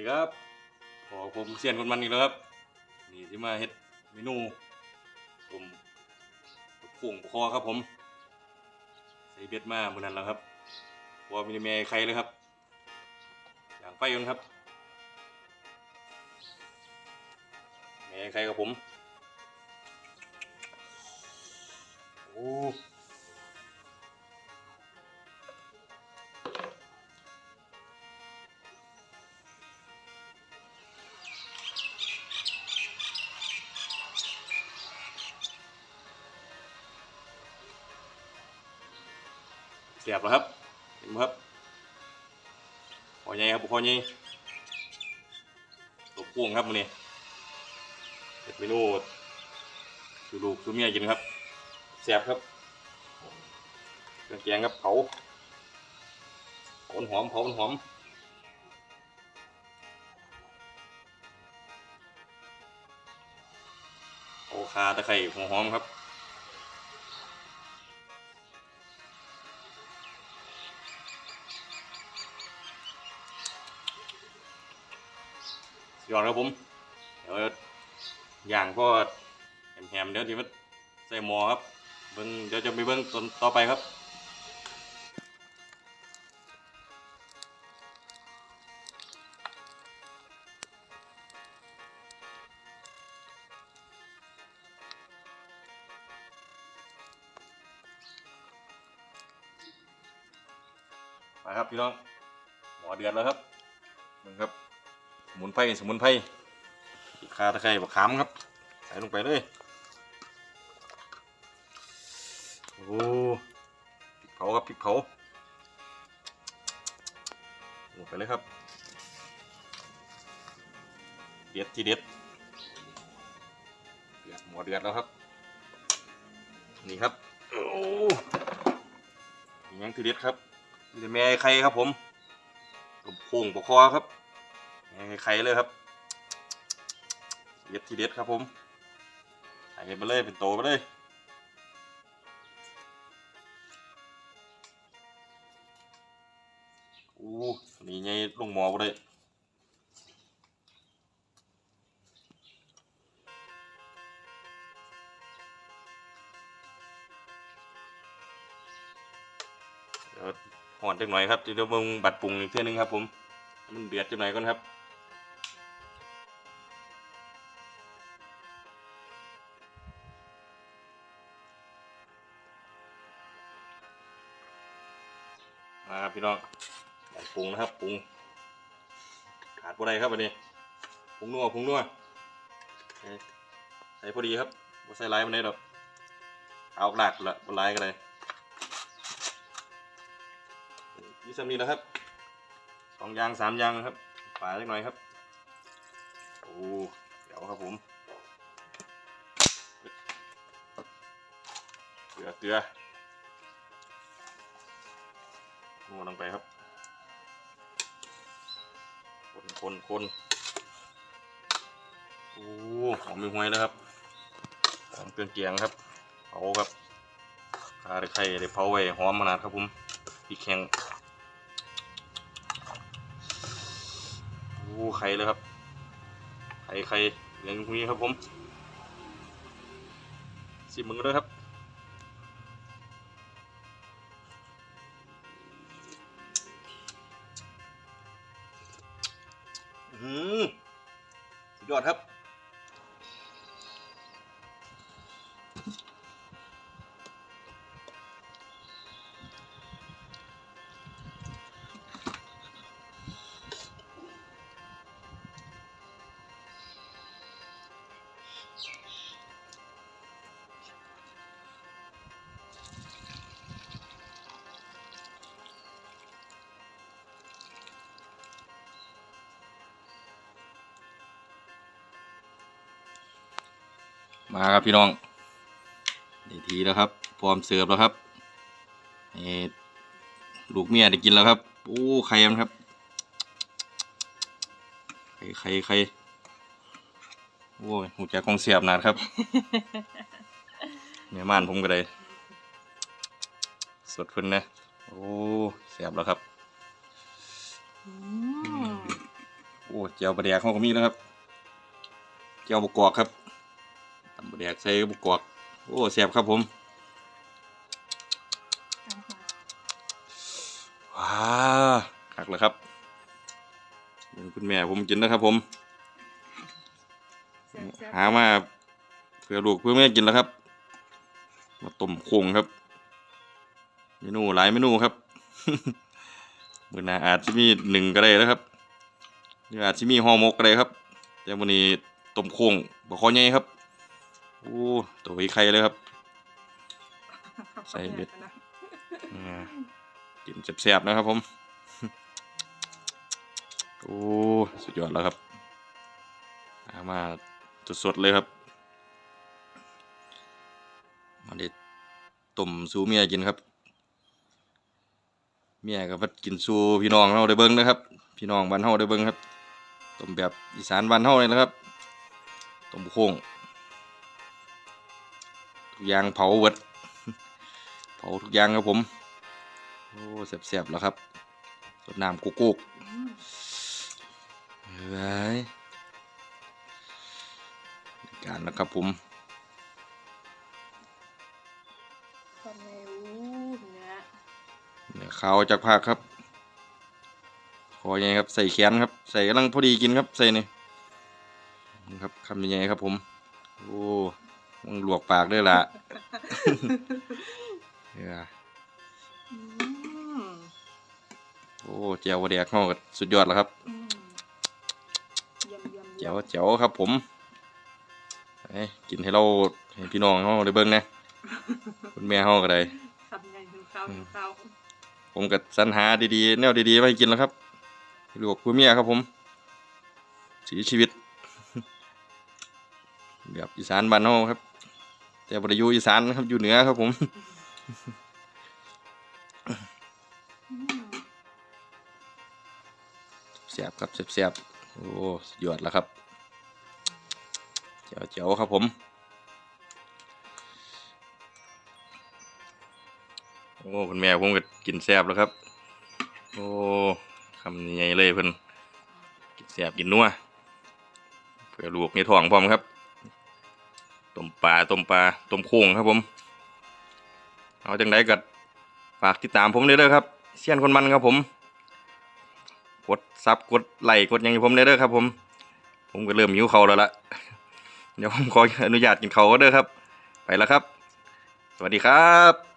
ดีครับขอผมเซียนคนมันอีกแล้วครับ นี่ที่มาเฮ็ดเมนูผมพุ่งคอครับผม ใส่เบ็ดมาเมื่อนั้นแล้วครับพอมีแม่ใครเลยครับ อย่างไฟกันครับแม่ใครครับผม โอ้ สียบแล้วครับเห็นไหมครับพอใหญ่ครับพอใหญ่ตัวพ่วงครับมันนี่เฮ็ดเมนูสูลูกสูเมียกินครับแซ่บครับเครื่องแกงครับเผาเผาหอมเผาหอมเผาคาตะไคร้หัวหอมครับ ยอดครับผม เดี๋ยวอย่างก็แหมๆเดี๋ยวที่มันใส่หม้อครับเบิ้งเดี๋ยวจะไปเบิ้งตอนต่อไปครับไปครับพี่น้องหมอเดือนแล้วครับมึงครับ สมุนไพรสมุนไพรพริกข่าตะไคร้บักขามครับ ใส่ลงไปเลย โอ้พริกเผาครับพริกเผาลงไปเลยครับเด็ดทีเด็ดเดือดหมอเดือดแล้วครับ นี่ครับโอ้ยังทีเด็ดครับมีแต่แม่ไข่ครับผมผมโป่งปกคอครับ ไข่เลยครับเด็ดทีเด็ดครับผมใส่ไปเลยเป็นโตไปเลยอู้นี่ไงลงหมอไปเลยเดี๋ยวหอนจังหน่อยครับเดี๋ยวมึงบัดปรุงอีกเท่อนึงครับผม มันเดือดจังหน่อยก่อนครับ ครับพี่น้องใส่ปรุงนะครับปรุงขาดอะไรครับวันนี้ปรุงนัวปรุงนัวใส่พอดีครับบ่ใส่ไรมันได้ดอกเอาหลักละบ่ไรกันเลยนี่สำนีแล้วครับสองยางสามยางครับฝาเล็กน้อยครับโอ้เดี๋ยวครับผมเกลือเกลือ นัวลงไปครับ คนคนคนโอ้หอมมีหวยแล้วครับหอมเกลือเกียงครับเผาครับคาไข่ได้เผาไว้หอมขนาดครับผมพริกแข็งโอ้ไข่เลยครับ ไข่ไข่เหลี้ยงพวกนี้ครับผมสิบมึงเลยครับ สุดยอดครับ มาครับพี่น้องได้ทีแล้วครับ พร้อมเสิร์ฟแล้วครับนี่ลูกเมียได้กินแล้วครับโอ้ไข่มันครับไข่ไข่ไข่โอ้ยหูจักของเสียบนานครับเมียม่านผมก็ได้สดขึ้นนะ โอ้เสียบแล้วครับอืมโอ้เจียวปลาแดกเขาก็มีแล้วครับเจียวบกกอกครับ ตำปลาแดกใส่บกกอกโอ้แซ่บครับผมว้าคักเลยครับเบิ่งคุณแม่ผมกินนะครับผมแซ่บๆหามาเพื่อลูกเพื่อแม่กินแล้วครับ มาต้มโคงครับ เมนูหลายเมนูครับมื้อหน้าอาจจะมีหนึ่งก็ได้แล้วครับหรืออาจจะมีห่อหมกก็ได้ครับแต่วันนี้ต้มโคงบะคอใหญ่ครับ โอ้ตัวไข่เลยครับ ใส่เบ็ดอ่ากินแซ่บๆนะครับผม โอ้สุดยอดแล้วครับมาสดๆเลยครับมาเด็ดต้มสู้เมียกินครับ เมียก็พัดกินสู้พี่น้องเราได้เบิ้งนะครับ พี่น้องบ้านเฮาได้เบิ้งครับต้มแบบอีสานบ้านเฮาเลยนะครับต้มโค้ง ทุกอย่างเผาเวิดเผาทุกอย่างครับผม โอ้แซ่บๆแล้วครับสดน้ำกุกกุกอืมเฮ้ยการแล้วครับผมตอนในอู้เนื้อเนื้อขาวจากภาคครับ ขอใหญ่ครับใส่แขนครับ ใส่กำลังพอดีกินครับใส่นี่นี่ครับคำใหญ่ๆครับผม โอ้ มึงลวกปากด้วยล่ะเฮ้ยอืมโอ้เจียวแดกเข้ากับสุดยอดแล้วครับอืมเยี่ยมเยี่ยมเจียวเจียวครับผมไปกินให้เราให้พี่น้องเขาได้เบิ่งนะคุณแม่เขาก็ได้ทำไงถึงข้าวถึงข้าวผมก็สรรหาดีๆ แนวดีๆมาให้กินแล้วครับลูกผู้เมียครับผมสีชีวิตแบบอีสานบ้านเฮาครับ แต่บริยูอีสานนะครับอยู่เหนือครับผมเสียบครับเสียบๆโอ้สุดยอดแล้วครับเจ๋วเจ๋วๆครับผมโอ้คุณแม่ผมก็กินแซ่บแล้วครับ โอ้คำใหญ่เลยเพิ่นกินแซ่บกินนัวเพื่อลูกในท้องพร้อมครับ ต้มปลาต้มปลาต้มโค้งครับผม เอาจังไดก็ฝากติดตามผมเลยเด้อครับเซียนคนมันครับผม กดซับกดไลค์กดยังอยู่ผมเลเด้อครับ ผม ผมก็เริ่มหิวเขาแล้วล่ะเดี๋ยวผมขออนุญาตกินเขาก็เด้อครับ ไปแล้วครับ สวัสดีครับ